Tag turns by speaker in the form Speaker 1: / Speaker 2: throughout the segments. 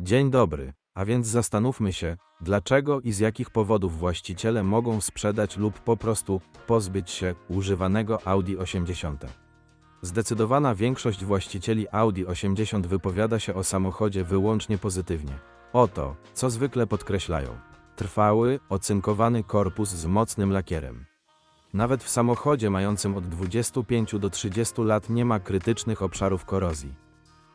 Speaker 1: Dzień dobry. A więc zastanówmy się, dlaczego i z jakich powodów właściciele mogą sprzedać lub po prostu pozbyć się używanego Audi 80. Zdecydowana większość właścicieli Audi 80 wypowiada się o samochodzie wyłącznie pozytywnie. Oto, co zwykle podkreślają. Trwały, ocynkowany korpus z mocnym lakierem. Nawet w samochodzie mającym od 25 do 30 lat nie ma krytycznych obszarów korozji.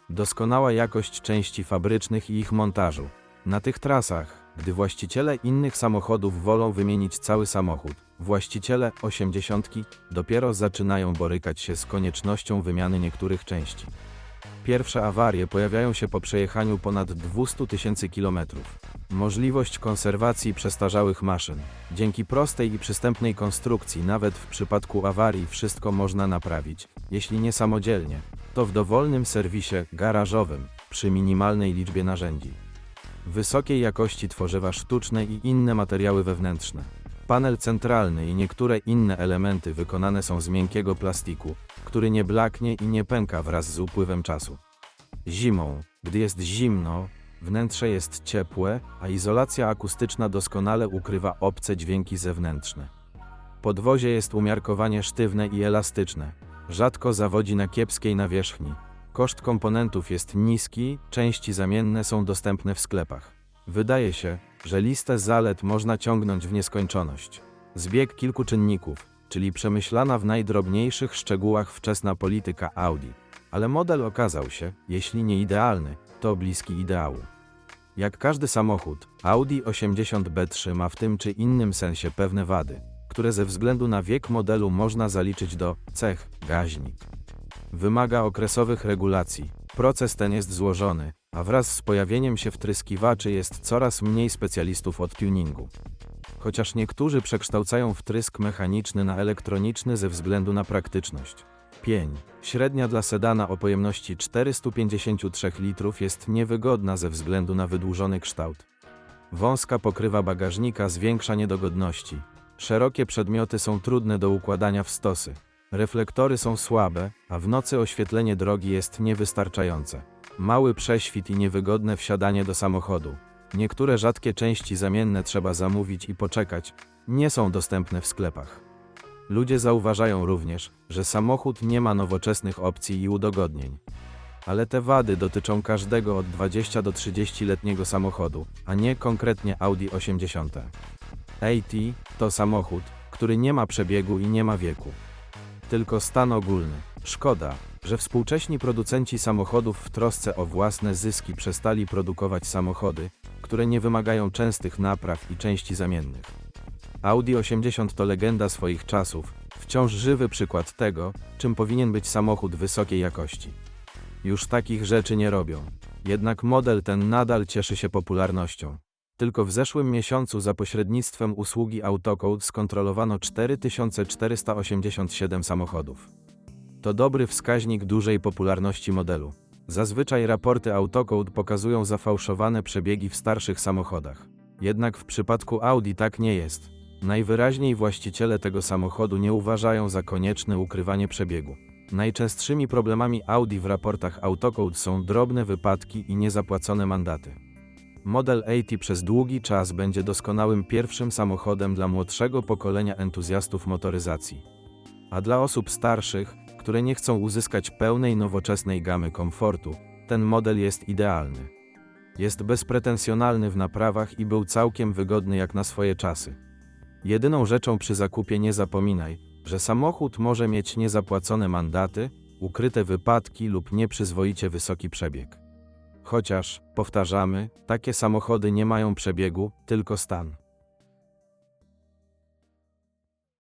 Speaker 1: Doskonała jakość części fabrycznych i ich montażu. Na tych trasach, gdy właściciele innych samochodów wolą wymienić cały samochód, właściciele 80 dopiero zaczynają borykać się z koniecznością wymiany niektórych części. Pierwsze awarie pojawiają się po przejechaniu ponad 200 tysięcy kilometrów. Możliwość konserwacji przestarzałych maszyn. Dzięki prostej i przystępnej konstrukcji, nawet w przypadku awarii, wszystko można naprawić, jeśli nie samodzielnie, to w dowolnym serwisie garażowym, przy minimalnej liczbie narzędzi. Wysokiej jakości tworzywa sztuczne i inne materiały wewnętrzne. Panel centralny i niektóre inne elementy wykonane są z miękkiego plastiku, który nie blaknie i nie pęka wraz z upływem czasu. Zimą, gdy jest zimno, wnętrze jest ciepłe, a izolacja akustyczna doskonale ukrywa obce dźwięki zewnętrzne. Podwozie jest umiarkowanie sztywne i elastyczne. Rzadko zawodzi na kiepskiej nawierzchni. Koszt komponentów jest niski, części zamienne są dostępne w sklepach. Wydaje się, że listę zalet można ciągnąć w nieskończoność. Zbieg kilku czynników, czyli przemyślana w najdrobniejszych szczegółach wczesna polityka Audi. Ale model okazał się, jeśli nie idealny, to bliski ideału. Jak każdy samochód, Audi 80B3 ma w tym czy innym sensie pewne wady, które ze względu na wiek modelu można zaliczyć do cech gaźnik. Wymaga okresowych regulacji. Proces ten jest złożony, a wraz z pojawieniem się wtryskiwaczy jest coraz mniej specjalistów od tuningu. Chociaż niektórzy przekształcają wtrysk mechaniczny na elektroniczny ze względu na praktyczność. Pień, średnia dla sedana o pojemności 453 litrów jest niewygodna ze względu na wydłużony kształt. Wąska pokrywa bagażnika zwiększa niedogodności. Szerokie przedmioty są trudne do układania w stosy. Reflektory są słabe, a w nocy oświetlenie drogi jest niewystarczające. Mały prześwit i niewygodne wsiadanie do samochodu. Niektóre rzadkie części zamienne trzeba zamówić i poczekać, nie są dostępne w sklepach. Ludzie zauważają również, że samochód nie ma nowoczesnych opcji i udogodnień. Ale te wady dotyczą każdego od 20 do 30-letniego samochodu, a nie konkretnie Audi 80. AT to samochód, który nie ma przebiegu i nie ma wieku. Tylko stan ogólny. Szkoda, że współcześni producenci samochodów w trosce o własne zyski przestali produkować samochody, które nie wymagają częstych napraw i części zamiennych. Audi 80 to legenda swoich czasów, wciąż żywy przykład tego, czym powinien być samochód wysokiej jakości. Już takich rzeczy nie robią. Jednak model ten nadal cieszy się popularnością. Tylko w zeszłym miesiącu za pośrednictwem usługi Autocode skontrolowano 4487 samochodów. To dobry wskaźnik dużej popularności modelu. Zazwyczaj raporty Autocode pokazują zafałszowane przebiegi w starszych samochodach. Jednak w przypadku Audi tak nie jest. Najwyraźniej właściciele tego samochodu nie uważają za konieczne ukrywanie przebiegu. Najczęstszymi problemami Audi w raportach Autocode są drobne wypadki i niezapłacone mandaty. Model 80 przez długi czas będzie doskonałym pierwszym samochodem dla młodszego pokolenia entuzjastów motoryzacji. A dla osób starszych, które nie chcą uzyskać pełnej nowoczesnej gamy komfortu, ten model jest idealny. Jest bezpretensjonalny w naprawach i był całkiem wygodny jak na swoje czasy. Jedyną rzeczą przy zakupie nie zapominaj, że samochód może mieć niezapłacone mandaty, ukryte wypadki lub nieprzyzwoicie wysoki przebieg. Chociaż, powtarzamy, takie samochody nie mają przebiegu, tylko stan.